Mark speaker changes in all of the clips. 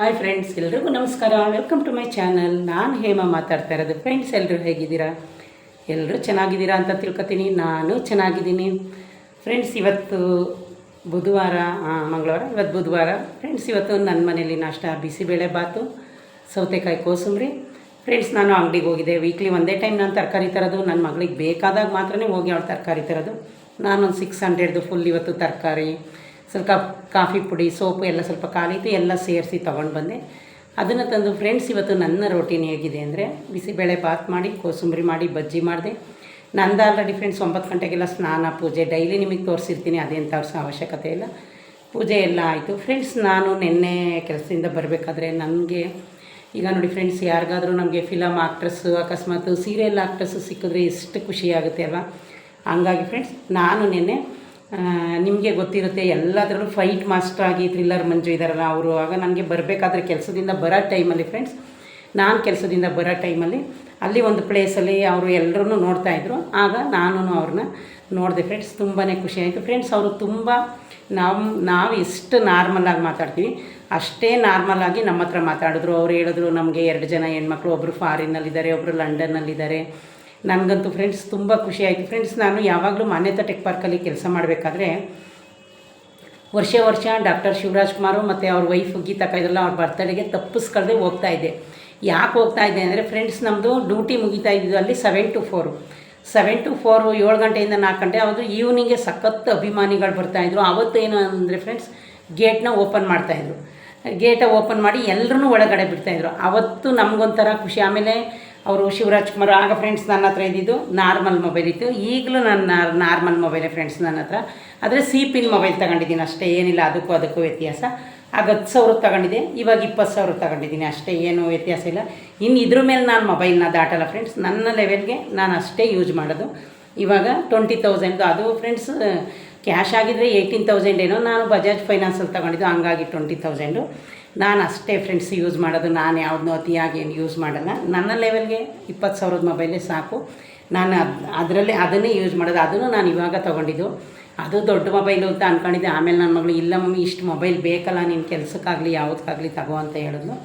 Speaker 1: Hi friends ಎಲ್ರಿಗೂ ನಮಸ್ಕಾರ. Welcome to my channel ನಾನು ಹೇಮಾ ಮಾತಾಡ್ತಾ ಇರೋದು. ಫ್ರೆಂಡ್ಸ್ ಎಲ್ಲರೂ ಹೇಗಿದ್ದೀರಾ? ಎಲ್ಲರೂ ಚೆನ್ನಾಗಿದ್ದೀರಾ ಅಂತ ತಿಳ್ಕೊತೀನಿ. ನಾನು ಚೆನ್ನಾಗಿದ್ದೀನಿ. ಫ್ರೆಂಡ್ಸ್ ಇವತ್ತು ಬುಧವಾರ ಮಂಗಳವಾರ, ಇವತ್ತು ಬುಧವಾರ. ಫ್ರೆಂಡ್ಸ್ ಇವತ್ತು ನನ್ನ ಮನೇಲಿ ನಾಷ್ಟ ಬಿಸಿಬೇಳೆ ಬಾತು, ಸೌತೆಕಾಯಿ ಕೋಸಂಬರಿ. ಫ್ರೆಂಡ್ಸ್ ನಾನು ಅಂಗಡಿಗೆ ಹೋಗಿದ್ದೆ. ವೀಕ್ಲಿ ಒಂದೇ ಟೈಮ್ ನಾನು ತರಕಾರಿ ತರೋದು. ನನ್ನ ಮಗಳಿಗೆ ಬೇಕಾದಾಗ ಮಾತ್ರನೇ ಹೋಗಿ ಅವಳು ತರಕಾರಿ ತರೋದು. ನಾನೊಂದು ಸಿಕ್ಸ್ ಹಂಡ್ರೆಡ್ದು ಫುಲ್ ಇವತ್ತು ತರಕಾರಿ. ಸ್ವಲ್ಪ ಕಾಫಿ ಪುಡಿ, ಸೋಪು ಎಲ್ಲ ಸ್ವಲ್ಪ ಖಾಲಿ ಇತ್ತು, ಎಲ್ಲ ಸೇರಿಸಿ ತೊಗೊಂಡು ಬಂದೆ. ಅದನ್ನು ತಂದು ಫ್ರೆಂಡ್ಸ್ ಇವತ್ತು ನನ್ನ ರೋಟೀನ್ ಹೇಗಿದೆ ಅಂದರೆ ಬಿಸಿಬೇಳೆ ಬಾತ್ ಮಾಡಿ, ಕೋಸಂಬರಿ ಮಾಡಿ, ಬಜ್ಜಿ ಮಾಡಿದೆ. ನಂದು ಆಲ್ರೆಡಿ ಫ್ರೆಂಡ್ಸ್ ಒಂಬತ್ತು ಗಂಟೆಗೆಲ್ಲ ಸ್ನಾನ, ಪೂಜೆ ಡೈಲಿ ನಿಮಗೆ ತೋರಿಸಿರ್ತೀನಿ ಅದೇನು ತೋರಿಸೋ ಅವಶ್ಯಕತೆ ಇಲ್ಲ. ಪೂಜೆ ಎಲ್ಲ ಆಯಿತು. ಫ್ರೆಂಡ್ಸ್ ನಾನು ನಿನ್ನೆ ಕೆಲಸದಿಂದ ಬರಬೇಕಾದ್ರೆ ನನಗೆ, ಈಗ ನೋಡಿ ಫ್ರೆಂಡ್ಸ್ ಯಾರಿಗಾದರೂ ನಮಗೆ ಫಿಲಮ್ ಆಕ್ಟ್ರಸ್ಸು ಅಕಸ್ಮಾತ್ ಸೀರಿಯಲ್ ಆಕ್ಟ್ರಸ್ಸು ಸಿಕ್ಕಿದ್ರೆ ಎಷ್ಟು ಖುಷಿಯಾಗುತ್ತೆ ಅಲ್ವಾ? ಹಂಗಾಗಿ ಫ್ರೆಂಡ್ಸ್ ನಾನು ನಿನ್ನೆ ನಿಮಗೆ ಗೊತ್ತಿರುತ್ತೆ, ಎಲ್ಲದರಲ್ಲೂ ಫೈಟ್ ಮಾಸ್ಟರ್ ಆಗಿ ಥ್ರಿಲ್ಲರ್ ಮಂಜು ಇದ್ದಾರಲ್ಲ ಅವರು ಆಗ ನನಗೆ ಬರಬೇಕಾದ್ರೆ ಕೆಲಸದಿಂದ ಬರೋ ಟೈಮಲ್ಲಿ ಫ್ರೆಂಡ್ಸ್ ನಾನು ಕೆಲಸದಿಂದ ಬರೋ ಟೈಮಲ್ಲಿ ಅಲ್ಲಿ ಒಂದು ಪ್ಲೇಸಲ್ಲಿ ಅವರು ಎಲ್ಲರೂ ನೋಡ್ತಾಯಿದ್ರು ಆಗ ನಾನು ಅವ್ರನ್ನ ನೋಡಿದೆ ಫ್ರೆಂಡ್ಸ್ ತುಂಬಾ ಖುಷಿ ಆಯಿತು. ಫ್ರೆಂಡ್ಸ್ ಅವರು ತುಂಬ ನಾವು ನಾವು ಎಷ್ಟು ನಾರ್ಮಲಾಗಿ ಮಾತಾಡ್ತೀವಿ. ಅಷ್ಟೇ ನಾರ್ಮಲಾಗಿ ನಮ್ಮ ಹತ್ರ ಮಾತಾಡಿದ್ರು. ಅವ್ರು ಹೇಳಿದ್ರು, ನಮಗೆ ಎರಡು ಜನ ಹೆಣ್ಮಕ್ಳು ಒಬ್ಬರು ಫಾರಿನ್ನಲ್ಲಿದ್ದಾರೆ ಒಬ್ಬರು ಲಂಡನ್ನಲ್ಲಿದ್ದಾರೆ ನನಗಂತೂ ಫ್ರೆಂಡ್ಸ್ ತುಂಬ ಖುಷಿ ಆಯಿತು. ಫ್ರೆಂಡ್ಸ್ ನಾನು ಯಾವಾಗಲೂ ಮಾನ್ಯತಾ ಟೆಕ್ ಪಾರ್ಕಲ್ಲಿ ಕೆಲಸ ಮಾಡಬೇಕಾದ್ರೆ ವರ್ಷ ವರ್ಷ ಡಾಕ್ಟರ್ ಶಿವರಾಜ್ ಕುಮಾರು ಮತ್ತು ಅವ್ರ ವೈಫ್ ಗೀತಾ ಕೈದಲ್ಲ ಅವ್ರ ಬರ್ತಡೆಗೆ ತಪ್ಪಿಸ್ಕೊಳ್ದೆ ಹೋಗ್ತಾ ಇದ್ದೆ ಯಾಕೆ ಹೋಗ್ತಾ ಇದ್ದೆ ಅಂದರೆ ಫ್ರೆಂಡ್ಸ್ ನಮ್ಮದು ಡ್ಯೂಟಿ ಮುಗಿತಾ ಇದ್ದಿದ್ದು ಅಲ್ಲಿ seven to four seven to four ಏಳು ಗಂಟೆಯಿಂದ ನಾಲ್ಕು ಗಂಟೆ ಅವರು ಈವ್ನಿಂಗೆ ಸಖತ್ ಅಭಿಮಾನಿಗಳು ಬರ್ತಾಯಿದ್ರು ಅವತ್ತು ಏನು ಅಂದರೆ ಫ್ರೆಂಡ್ಸ್ ಗೇಟ್ನ ಓಪನ್ ಮಾಡ್ತಾಯಿದ್ರು ಗೇಟ ಓಪನ್ ಮಾಡಿ ಎಲ್ಲರೂ ಒಳಗಡೆ ಬಿಡ್ತಾಯಿದ್ರು ಅವತ್ತು ನಮಗೊಂಥರ ಖುಷಿ. ಆಮೇಲೆ ಅವರು ಶಿವರಾಜ್ ಕುಮಾರ್, ಆಗ ಫ್ರೆಂಡ್ಸ್ ನನ್ನ ಹತ್ರ ಇದ್ದಿದ್ದು ನಾರ್ಮಲ್ ಮೊಬೈಲ್ ಇತ್ತು. ಈಗಲೂ ನನ್ನ ನಾರ್ಮಲ್ ಮೊಬೈಲ್ ಫ್ರೆಂಡ್ಸ್ ನನ್ನ ಹತ್ರ. ಆದರೆ ಸಿ ಪಿನ್ ಮೊಬೈಲ್ ತಗೊಂಡಿದ್ದೀನಿ ಅಷ್ಟೇ, ಏನಿಲ್ಲ, ಅದಕ್ಕೂ ಅದಕ್ಕೂ ವ್ಯತ್ಯಾಸ. ಆಗ ಹತ್ತು ಸಾವಿರ ತಗೊಂಡಿದ್ದೆ, ಇವಾಗ ಇಪ್ಪತ್ತು ಸಾವಿರ ತಗೊಂಡಿದ್ದೀನಿ ಅಷ್ಟೇ, ಏನು ವ್ಯತ್ಯಾಸ ಇಲ್ಲ. ಇನ್ನು ಇದ್ರ ಮೇಲೆ ನಾನು ಮೊಬೈಲ್ನ ದಾಟಲ್ಲ ಫ್ರೆಂಡ್ಸ್ ನನ್ನ ಲೆವೆಲ್ಗೆ ನಾನು ಅಷ್ಟೇ ಯೂಸ್ ಮಾಡೋದು. ಇವಾಗ ಟ್ವೆಂಟಿ ತೌಸಂಡ್ದು ಅದು ಫ್ರೆಂಡ್ಸ್ ಕ್ಯಾಶ್ ಆಗಿದ್ದರೆ ಏಯ್ಟೀನ್ ತೌಸಂಡ್ ಏನೋ, ನಾನು ಬಜಾಜ್ ಫೈನಾನ್ಸಲ್ಲಿ ತಗೊಂಡಿದ್ದು, ಹಂಗಾಗಿ ಟ್ವೆಂಟಿ ತೌಸಂಡು ನಾನು ಅಷ್ಟೇ ಫ್ರೆಂಡ್ಸ್ ಯೂಸ್ ಮಾಡೋದು, ನಾನು ಯಾವುದನ್ನೂ ಅತಿಯಾಗಿ ಏನು ಯೂಸ್ ಮಾಡಲ್ಲ. ನನ್ನ ಲೆವೆಲ್ಗೆ ಇಪ್ಪತ್ತು ಸಾವಿರದ ಮೊಬೈಲೇ ಸಾಕು. ನಾನು ಅದು, ಅದರಲ್ಲೇ ಅದನ್ನೇ ಯೂಸ್ ಮಾಡೋದು, ಅದನ್ನು ನಾನು ಇವಾಗ ತೊಗೊಂಡಿದ್ದು. ಅದು ದೊಡ್ಡ ಮೊಬೈಲು ಅಂತ ಅಂದ್ಕೊಂಡಿದ್ದೆ ಆಮೇಲೆ ನನ್ನ ಮಗಳು, ಇಲ್ಲ ಮಮ್ಮಿ, ಇಷ್ಟು ಮೊಬೈಲ್ ಬೇಕಲ್ಲ ನಿನ್ನ ಕೆಲಸಕ್ಕಾಗಲಿ ಯಾವುದಕ್ಕಾಗಲಿ ತಗೋ ಅಂತ ಹೇಳಿದ್ಲು.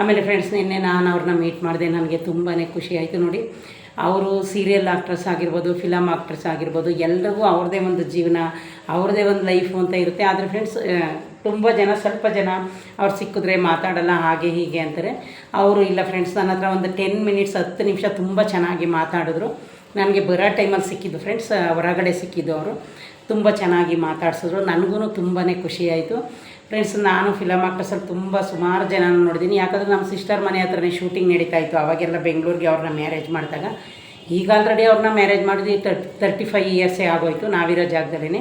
Speaker 1: ಆಮೇಲೆ ಫ್ರೆಂಡ್ಸ್ ನಿನ್ನೆ ನಾನು ಅವ್ರನ್ನ ಮೀಟ್ ಮಾಡಿದೆ. ನನಗೆ ತುಂಬಾ ಖುಷಿ ಆಯಿತು ನೋಡಿ. ಅವರು ಸೀರಿಯಲ್ ಆಕ್ಟ್ರೆಸ್ ಆಗಿರ್ಬೋದು ಫಿಲಮ್ ಆಕ್ಟ್ರೆಸ್ ಆಗಿರ್ಬೋದು, ಎಲ್ಲರಿಗೂ ಅವ್ರದ್ದೇ ಒಂದು ಜೀವನ ಅವ್ರದ್ದೇ ಒಂದು ಲೈಫು ಅಂತ ಇರುತ್ತೆ. ಆದರೆ ಫ್ರೆಂಡ್ಸ್ ತುಂಬ ಜನ, ಸ್ವಲ್ಪ ಜನ ಅವ್ರು ಸಿಕ್ಕಿದ್ರೆ ಮಾತಾಡಲ್ಲ, ಹಾಗೆ ಹೀಗೆ ಅಂತಾರೆ. ಅವರು, ಇಲ್ಲ ಫ್ರೆಂಡ್ಸ್ ನನ್ನ ಹತ್ರ ಒಂದು ಟೆನ್ ಮಿನಿಟ್ಸ್ ಹತ್ತು ನಿಮಿಷ ತುಂಬ ಚೆನ್ನಾಗಿ ಮಾತಾಡಿದ್ರು. ನನಗೆ ಬರೋ ಟೈಮಲ್ಲಿ ಸಿಕ್ಕಿದ್ದು ಫ್ರೆಂಡ್ಸ್ ಹೊರಗಡೆ ಸಿಕ್ಕಿದ್ದು ಅವರು. ತುಂಬ ಚೆನ್ನಾಗಿ ಮಾತಾಡ್ಸಿದ್ರು. ನನಗೂ ತುಂಬಾ ಖುಷಿಯಾಯಿತು ಫ್ರೆಂಡ್ಸ್ ನಾನು ಫಿಲಮ್ ಆಕ್ಟರ್ಸಲ್ಲಿ ತುಂಬ ಸುಮಾರು ಜನ ನೋಡಿದ್ದೀನಿ ಯಾಕಂದರೆ ನಮ್ಮ ಸಿಸ್ಟರ್ ಮನೆ ಹತ್ರನೇ ಶೂಟಿಂಗ್ ನಡೀತಾ ಇತ್ತು. ಅವಾಗೆಲ್ಲ ಬೆಂಗಳೂರಿಗೆ ಅವ್ರನ್ನ ಮ್ಯಾರೇಜ್ ಮಾಡಿದಾಗ. ಈಗ ಆಲ್ರೆಡಿ ಅವ್ರನ್ನ ಮ್ಯಾರೇಜ್ ಮಾಡಿದ್ವಿ. ತರ್ಟಿ ಫೈವ್ ಇಯರ್ಸೇ ಆಗೋಯಿತು. ನಾವಿರೋ ಜಾಗದಲ್ಲೇ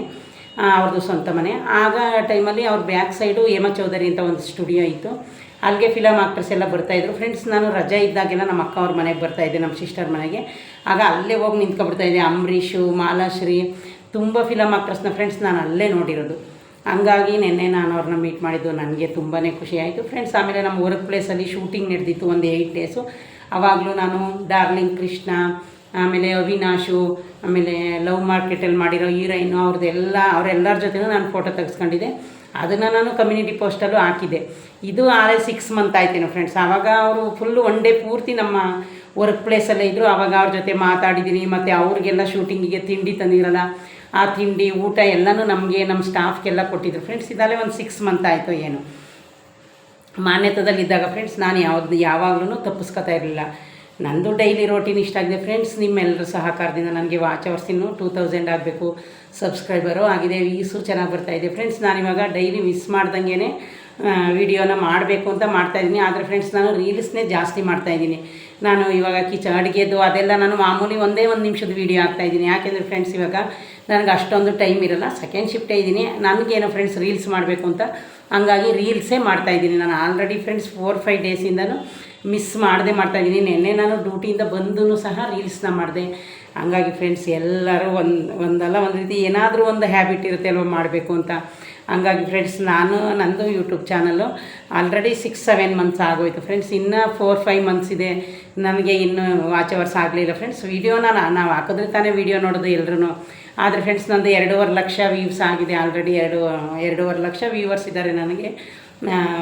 Speaker 1: ಅವ್ರದ್ದು ಸ್ವಂತ ಮನೆ. ಆಗ ಟೈಮಲ್ಲಿ ಅವ್ರ ಬ್ಯಾಕ್ ಸೈಡು ಹೇಮ ಚೌಧರಿ ಅಂತ ಒಂದು ಸ್ಟುಡಿಯೋ ಇತ್ತು. ಅಲ್ಲಿಗೆ ಫಿಲಮ್ ಆಕ್ಟರ್ಸ್ ಎಲ್ಲ ಬರ್ತಾಯಿದ್ರು ಫ್ರೆಂಡ್ಸ್ ನಾನು ರಜಾ ಇದ್ದಾಗೆಲ್ಲ ನಮ್ಮ ಅಕ್ಕ ಅವ್ರ ಮನೆಗೆ ಬರ್ತಾಯಿದ್ದೆ ನಮ್ಮ ಸಿಸ್ಟರ್ ಮನೆಗೆ. ಆಗ ಅಲ್ಲೇ ಹೋಗಿ ನಿಂತ್ಕೊಬಿಡ್ತಾಯಿದ್ದೆ ಅಂಬರೀಷು, ಮಾಲಾಶ್ರೀ. ತುಂಬ ಫಿಲಮ್ ಆಕ್ಟರ್ಸ್ನ ಫ್ರೆಂಡ್ಸ್ ನಾನು ಅಲ್ಲೇ ನೋಡಿರೋದು. ಹಂಗಾಗಿ ನಿನ್ನೆ ನಾನು ಅವ್ರನ್ನ ಮೀಟ್ ಮಾಡಿದ್ದು, ನನಗೆ ತುಂಬಾ ಖುಷಿ ಆಯಿತು. ಫ್ರೆಂಡ್ಸ್ ಆಮೇಲೆ ನಮ್ಮ ವರ್ಕ್ ಪ್ಲೇಸಲ್ಲಿ ಶೂಟಿಂಗ್ ನಡೆದಿತ್ತು ಒಂದು ಏಯ್ಟ್ ಡೇಸು ಆವಾಗಲೂ ನಾನು ಡಾರ್ಲಿಂಗ್ ಕೃಷ್ಣ ಆಮೇಲೆ ಅವಿನಾಶು, ಆಮೇಲೆ ಲವ್ ಮಾರ್ಕೆಟಲ್ಲಿ ಮಾಡಿರೋ ಹೀರೋಯಿನು ಅವ್ರದ್ದೆಲ್ಲ ಅವರೆಲ್ಲರ ಜೊತೆನೂ ನಾನು ಫೋಟೋ ತೆಗೆಸ್ಕೊಂಡಿದ್ದೆ. ಅದನ್ನು ನಾನು ಕಮ್ಯುನಿಟಿ ಪೋಸ್ಟಲ್ಲೂ ಹಾಕಿದ್ದೆ. ಇದು ಆರೇ ಸಿಕ್ಸ್ ಮಂತ್ ಆಯ್ತೇನೋ ಫ್ರೆಂಡ್ಸ್ ಆವಾಗ ಅವರು ಫುಲ್ಲು ಒನ್ ಡೇ ಪೂರ್ತಿ ನಮ್ಮ ವರ್ಕ್ ಪ್ಲೇಸಲ್ಲೇ ಇದ್ದರು ಆವಾಗ ಅವ್ರ ಜೊತೆ ಮಾತಾಡಿದ್ದೀನಿ, ಮತ್ತು ಅವ್ರಿಗೆಲ್ಲ ಶೂಟಿಂಗಿಗೆ ತಿಂಡಿ ತಂದಿರಲ್ಲ. ಆ ತಿಂಡಿ, ಊಟ ಎಲ್ಲನೂ ನಮಗೆ ನಮ್ಮ ಸ್ಟಾಫ್ಗೆಲ್ಲ ಕೊಟ್ಟಿದ್ರು ಫ್ರೆಂಡ್ಸ್ ಇದಲ್ಲೇ ಒಂದು ಸಿಕ್ಸ್ ಮಂತ್ ಆಯಿತು ಏನು. ಮಾನ್ಯತದಲ್ಲಿದ್ದಾಗ ಫ್ರೆಂಡ್ಸ್ ನಾನು ಯಾವ್ದು, ಯಾವಾಗಲೂ ತಪ್ಪಿಸ್ಕೊತಾ ಇರಲಿಲ್ಲ. ನಂದು ಡೈಲಿ ರೋಟೀನ್ ಇಷ್ಟ ಆಗಿದೆ ಫ್ರೆಂಡ್ಸ್ ನಿಮ್ಮೆಲ್ಲರ ಸಹಕಾರದಿಂದ ನನಗೆ ವಾಚ್ ಅವರ್ಸ್ ಇನ್ನು ಟೂ ತೌಸಂಡ್ ಆಗಬೇಕು. ಸಬ್ಸ್ಕ್ರೈಬರು ಆಗಿದೆ ವೀಸು ಚೆನ್ನಾಗಿ ಬರ್ತಾಯಿದೆ ಫ್ರೆಂಡ್ಸ್ ನಾನಿವಾಗ ಡೈಲಿ ಮಿಸ್ ಮಾಡ್ದಂಗೆ ವಿಡಿಯೋನ ಮಾಡಬೇಕು ಅಂತ ಮಾಡ್ತಾಯಿದ್ದೀನಿ ಆದರೆ ಫ್ರೆಂಡ್ಸ್ ನಾನು ರೀಲ್ಸ್ನೇ ಜಾಸ್ತಿ ಮಾಡ್ತಾಯಿದ್ದೀನಿ ನಾನು ಇವಾಗ ಕಿಚ ಅಡುಗೆದು ಅದೆಲ್ಲ ನಾನು ಮಾಮೂಲಿ ಒಂದೇ ಒಂದು ನಿಮಿಷದ ವೀಡಿಯೋ ಆಗ್ತಾಯಿದ್ದೀನಿ ಯಾಕೆಂದರೆ ಫ್ರೆಂಡ್ಸ್ ಇವಾಗ ನನಗೆ ಅಷ್ಟೊಂದು ಟೈಮ್ ಇರಲ್ಲ. ಸೆಕೆಂಡ್ ಶಿಫ್ಟೇ ಇದ್ದೀನಿ. ನನಗೇನೋ ಫ್ರೆಂಡ್ಸ್ ರೀಲ್ಸ್ ಮಾಡಬೇಕು ಅಂತ ಹಂಗಾಗಿ ರೀಲ್ಸೇ ಮಾಡ್ತಾಯಿದ್ದೀನಿ ನಾನು ಆಲ್ರೆಡಿ ಫ್ರೆಂಡ್ಸ್ ಫೋರ್ ಫೈವ್ ಡೇಸಿಂದನೂ ಮಿಸ್ ಮಾಡದೆ ಮಾಡ್ತಾಯಿದ್ದೀನಿ ನಿನ್ನೆ ನಾನು ಡ್ಯೂಟಿಯಿಂದ ಬಂದೂ ಸಹ ರೀಲ್ಸ್ನ ಮಾಡಿದೆ. ಹಂಗಾಗಿ ಫ್ರೆಂಡ್ಸ್ ಎಲ್ಲರೂ ಒಂದು, ಒಂದಲ್ಲ ಒಂದು ರೀತಿ ಏನಾದರೂ ಒಂದು ಹ್ಯಾಬಿಟ್ ಇರುತ್ತೆ ಅಲ್ವ ಮಾಡಬೇಕು ಅಂತ. ಹಂಗಾಗಿ ಫ್ರೆಂಡ್ಸ್ ನಾನು, ನಂದು YouTube channel already six seven months ಆಗೋಯ್ತು. ಫ್ರೆಂಡ್ಸ್ ಇನ್ನೂ ಫೋರ್ ಫೈವ್ ಮಂತ್ಸ್ ಇದೆ. ನನಗೆ ಇನ್ನೂ ವಾಚ್ ಅವರ್ಸ್ ಆಗಲಿಲ್ಲ ಫ್ರೆಂಡ್ಸ್ ವೀಡಿಯೋನ ನಾವು ಹಾಕಿದ್ರೆ ತಾನೇ ವೀಡಿಯೋ ನೋಡೋದು ಎಲ್ಲರೂ ಆದರೆ ಫ್ರೆಂಡ್ಸ್ ನಂದು ಎರಡೂವರೆ ಲಕ್ಷ ವ್ಯೂಸ್ ಆಗಿದೆ ಆಲ್ರೆಡಿ ಎರಡು, ಎರಡೂವರೆ ಲಕ್ಷ ವ್ಯೂವರ್ಸ್ ಇದ್ದಾರೆ ನನಗೆ.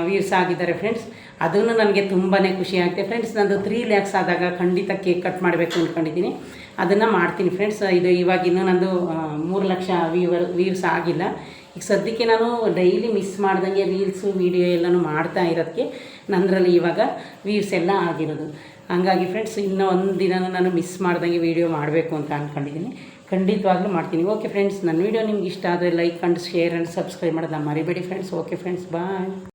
Speaker 1: ವ್ಯೂಸ್ ಆಗಿದ್ದಾರೆ ಫ್ರೆಂಡ್ಸ್ ಅದನ್ನು ನನಗೆ ತುಂಬಾ ಖುಷಿ ಆಗುತ್ತೆ. ಫ್ರೆಂಡ್ಸ್ ನಂದು ತ್ರೀ ಲ್ಯಾಕ್ಸ್ ಆದಾಗ ಖಂಡಿತ ಕೇಕ್ ಕಟ್ ಮಾಡಬೇಕು ಅಂದ್ಕೊಂಡಿದ್ದೀನಿ ಅದನ್ನು ಮಾಡ್ತೀನಿ ಫ್ರೆಂಡ್ಸ್ ಇದು ಇವಾಗ ಇನ್ನೂ ನಂದು ಮೂರು ಲಕ್ಷ ವ್ಯೂವರ್ ವ್ಯೂಸ್ ಆಗಿಲ್ಲ. ಈಗ ಸದ್ಯಕ್ಕೆ ನಾನು ಡೈಲಿ ಮಿಸ್ ಮಾಡ್ದಂಗೆ ರೀಲ್ಸು ವೀಡಿಯೋ ಎಲ್ಲನೂ ಮಾಡ್ತಾ ಇರೋದಕ್ಕೆ ನಂದರಲ್ಲಿ ಇವಾಗ ವ್ಯೂಸ್ ಎಲ್ಲ ಆಗಿರೋದು. ಹಂಗಾಗಿ ಫ್ರೆಂಡ್ಸ್ ಇನ್ನೂ ಒಂದು ದಿನ ನಾನು ಮಿಸ್ ಮಾಡ್ದಂಗೆ ವೀಡಿಯೋ ಮಾಡಬೇಕು ಅಂತ ಅಂದ್ಕೊಂಡಿದ್ದೀನಿ ಖಂಡಿತವಾಗ್ಲೂ ಮಾಡ್ತೀನಿ. ಓಕೆ ಫ್ರೆಂಡ್ಸ್ ನನ್ನ ವೀಡಿಯೋ ನಿಮ್ಗೆ ಇಷ್ಟ ಆದರೆ like and share and subscribe ಮಾಡೋದನ್ನ ಮರಿಬೇಡಿ ಫ್ರೆಂಡ್ಸ್ ಓಕೆ ಫ್ರೆಂಡ್ಸ್ ಬಾಯ್